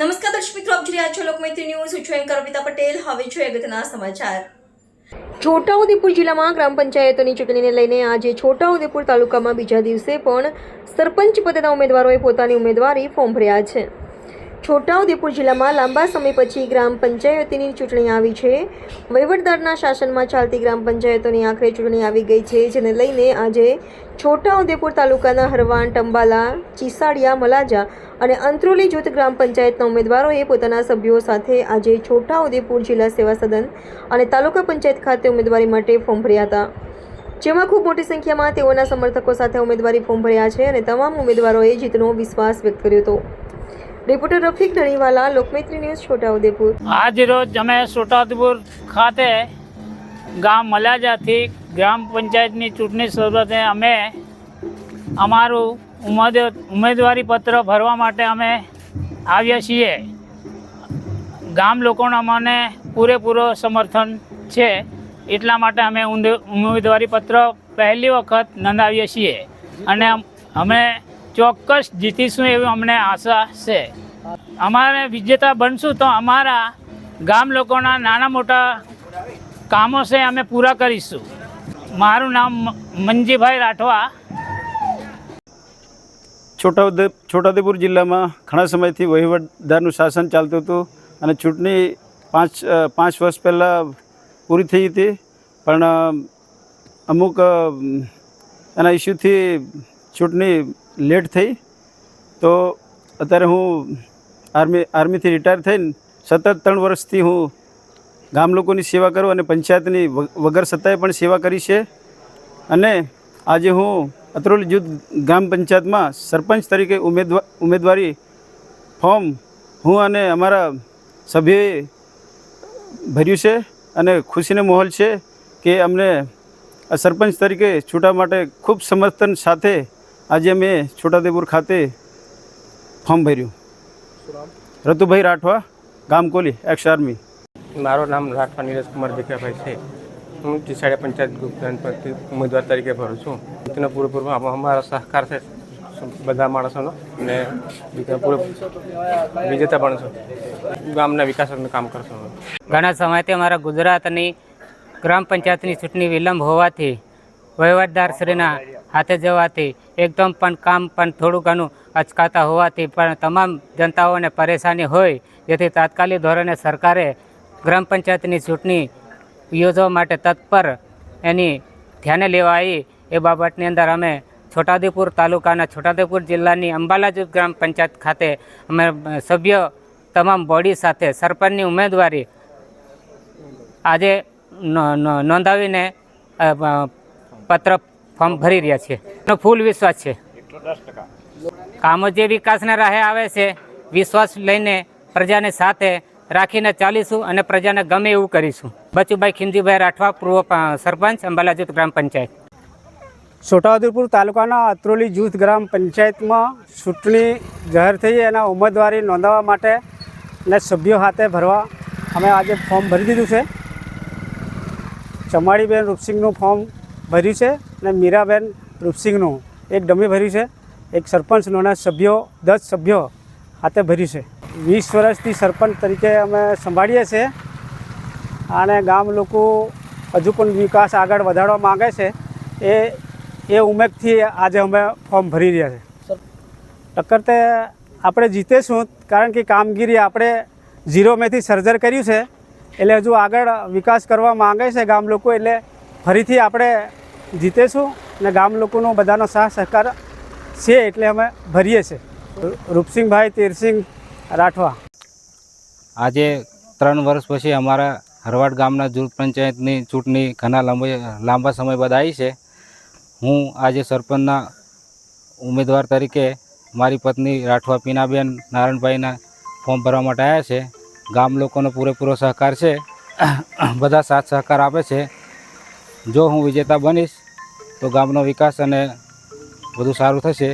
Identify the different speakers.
Speaker 1: નમસ્કાર દર્શક મિત્રો, આપ જોઈ રહ્યા છો લોકમૈત્રી ન્યૂઝ. છું એન્કર અમિતા પટેલ. હવે જોઈએ અગત્યના સમાચાર. છોટાઉદેપુર જિલ્લામાં ગ્રામ પંચાયતોની ચૂંટણીને લઈને આજે છોટાઉદેપુર તાલુકામાં બીજા દિવસે પણ સરપંચ પદના ઉમેદવારોએ પોતાની ઉમેદવારી ફોર્મ ભર્યા છે. છોટાઉદેપુર જિલ્લામાં લાંબા સમય પછી ગ્રામ પંચાયતની ચૂંટણી આવી છે. વહીવટદારના શાસનમાં ચાલતી ગ્રામ પંચાયતોની આખરે ચૂંટણી આવી ગઈ છે, જેને લઈને આજે છોટાઉદેપુર તાલુકાના હરવાણ ટંબાલા, ચીસાડિયા, મલાજા અને અંત્રોલી જૂથ ગ્રામ પંચાયતના ઉમેદવારોએ પોતાના સભ્યો સાથે આજે છોટાઉદેપુર જિલ્લા સેવા સદન અને તાલુકા પંચાયત ખાતે ઉમેદવારી માટે ફોર્મ ભર્યા હતા. જેમાં ખૂબ મોટી સંખ્યામાં તેઓના સમર્થકો સાથે ઉમેદવારી ફોર્મ ભર્યા છે અને તમામ ઉમેદવારોએ જીતનો વિશ્વાસ વ્યક્ત કર્યો હતો. Reporter Rafiq Dhaniwala Lokmaitri news Chhota Udepur.
Speaker 2: આજ રોજ અમે છોટાઉદેપુર ખાતે ગામ મલાજાથી ગ્રામ પંચાયતની ચૂંટણી શરૂઆતે અમે અમારું ઉમેદવારી પત્ર ભરવા માટે અમે આવ્યા છીએ. ગામ લોકોના મને પૂરેપૂરો સમર્થન છે, એટલા માટે અમે ઉમેદવારી પત્ર પહેલી વખત નોંધાવીએ છીએ. અને અમે ચોક્કસ જીતીશું એવી અમને આશા છે. અમારે વિજેતા બનશું તો અમારા ગામ લોકોના નાના મોટા કામો છે અમે પૂરા કરીશું. મારું નામ મંજીભાઈ રાઠવા.
Speaker 3: છોટાઉદે છોટાઉદેપુર જિલ્લામાં ઘણા સમયથી વહીવટદારનું શાસન ચાલતું હતું અને ચૂંટણી પાંચ પાંચ વર્ષ પહેલાં પૂરી થઈ હતી. પણ અમુક એના ઇસ્યુથી ચૂંટણી લેટ થઈ, તો અત્યારે હું આર્મી, આર્મીથી રિટાયર થઈને સતત ત્રણ વર્ષથી હું ગામ લોકોની સેવા કરું અને પંચાયતની વગર સત્તાએ પણ સેવા કરી છે. અને આજે હું અત્રોલી જૂથ ગ્રામ પંચાયતમાં સરપંચ તરીકે ઉમેદવા, ઉમેદવારી ફોર્મ હું અને અમારા સભ્યોએ ભર્યું છે અને ખુશીનો માહોલ છે કે અમને સરપંચ તરીકે છૂટા માટે ખૂબ સમર્થન સાથે આજે અમે છોટાદેપુર ખાતે ફોર્મ ભર્યું. રતુભાઈ રાઠવા ગામ કોલી એક્સ આર્મી
Speaker 4: મારું નામ રાઠવા નીરજ કુમાર ભીખાભાઈ છે. હું ચીસાડિયા પંચાયત પંચાયત ઉમેદવાર તરીકે ભરું છું. તેનો પૂરેપૂરો અમારો સહકાર છે બધા માણસોનો અને બીજા પૂરે વિજેતા પણ છું. ગામના વિકાસનું કામ કરશો
Speaker 5: ઘણા સમયથી અમારા ગુજરાતની ગ્રામ પંચાયતની ચૂંટણી વિલંબ હોવાથી વહીવટદારશ્રીના હાથે જવાથી એકદમ પણ કામ પણ થોડું ઘણું અચકાતા હોવાથી પણ તમામ જનતાઓને પરેશાની હોય જેથી તાત્કાલિક ધોરણે સરકારે ગ્રામ પંચાયતની ચૂંટણી યોજવા માટે તત્પર એની ધ્યાને લેવા આવી એ બાબતની અંદર અમે છોટાઉદેપુર તાલુકાના છોટાઉદેપુર જિલ્લાની અંબાલાજુ ગ્રામ પંચાયત ખાતે અમે સભ્ય તમામ બોડી સાથે સરપંચની ઉમેદવારી આજે નોંધાવીને પત્ર ફોર્મ ભરી રહ્યા છીએ એનો ફૂલ વિશ્વાસ છે. કામો જે વિકાસના રાહે આવે છે, વિશ્વાસ લઈને પ્રજાને સાથે રાખીને ચાલીશું અને પ્રજાને ગમે એવું કરીશું. બચુભાઈ ખિંજીભાઈ રાઠવા, પૂર્વ સરપંચ અંબાલાજૂત ગ્રામ પંચાયત.
Speaker 6: છોટાઉદેપુર તાલુકાના અત્રોલી જૂથ ગ્રામ પંચાયતમાં ચૂંટણી જાહેર થઈ એના ઉમેદવારી નોંધાવવા માટે અને સભ્યો હાથે ભરવા અમે આજે ફોર્મ ભરી દીધું છે. ચમાડીબેન રૂપસિંહનું ફોર્મ ભર્યું છે. અને મીરાબેન રૂપસિંહનું. એક ડમી ભર્યું છે. એક સરપંચનોના સભ્યો દસ સભ્યો હાથે ભર્યું છે. વીસ વર્ષથી સરપંચ તરીકે અમે સંભાળીએ છીએ. અને ગામ લોકો હજુ પણ વિકાસ આગળ વધારવા માગે છે. એ એ ઉમેદથી આજે અમે ફોર્મ ભરી રહ્યા છે. ટક્કર તે આપણે જીતેશું કારણ કે કામગીરી આપણે ઝીરોમેથી સર્જર કર્યું છે. એટલે હજુ આગળ વિકાસ કરવા માગે છે ગામ લોકો. એટલે ફરીથી આપણે જીતેશું અને ગામ લોકોનો બધાનો સાથ સહકાર છે એટલે અમે ભરીએ છીએ. રૂપસિંહભાઈ તીરસિંહ રાઠવા.
Speaker 7: આજે ત્રણ વર્ષ પછી અમારા હરવાડ ગામના જૂથ પંચાયતની ચૂંટણી ઘણા લાંબા લાંબા સમય બાદ આવી છે. હું આજે સરપંચના ઉમેદવાર તરીકે મારી પત્ની રાઠવા પીનાબેન નારાયણભાઈના ફોર્મ ભરવા માટે આવ્યા છે. ગામ લોકોનો પૂરેપૂરો સહકાર છે. બધા સાથ સહકાર આપે છે. જો હું વિજેતા બનીશ તો ગામનો વિકાસ અને વધુ સારું થશે.